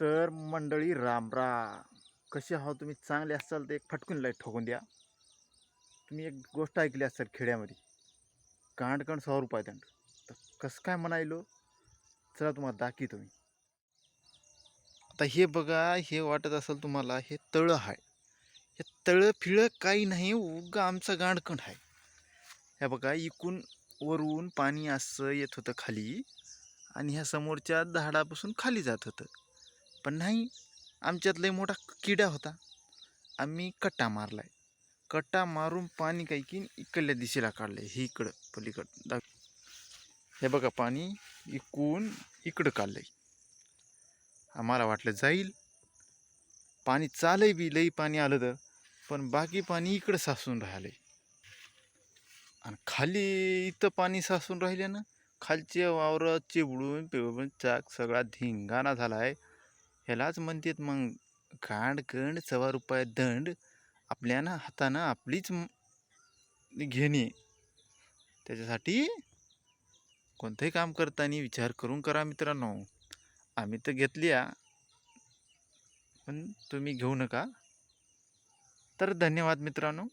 तर मंडळी रामरा कसे आहो तुम्ही? चांगले असाल तर एक फटकून लाइट ठोकून द्या. तुम्ही एक गोष्ट ऐकली असाल खेड्यामध्ये. कांडकण सहा रुपये दंड तर कसं काय म्हणायलो? चला तुम्हाला दाखी तुम्ही आता हे बघा हे वाटत असेल तुम्हाला हे तळं आहे. हे तळं फिळं काही नाही उगा आमचा गांडकण आहे. हे बघा इकून वरून पाणी असं येत होतं खाली आणि ह्या समोरच्या झाडापासून खाली जात होतं. पण नाही आमच्यात लई मोठा किडा होता. आम्ही कट्टा मारलाय. कट्टा मारून पाणी काही की इकडल्या दिशेला काढलंय हे इकडं पलीकडं. दाख हे बघा पाणी इकून इकडं काढलंय. आम्हाला वाटलं जाईल. पाणी चालय बी लई पाणी आलं तर पण बाकी पाणी इकडं साचून राहिलंय. आणि खाली इथं पाणी साचून राहिले ना खालचे वावरं चिबडून पिवळून चाक सगळा धिंगाणा झाला आहे ह्यालाच म्हणतात मग गांड गंड सव्वा रुपये दंड आपल्या ना हातानं आपलीच घेणे. त्याच्यासाठी कोणतंही काम करताना विचार करून करा मित्रांनो. आम्ही तर घेतली पण तुम्ही घेऊ नका. तर धन्यवाद मित्रांनो.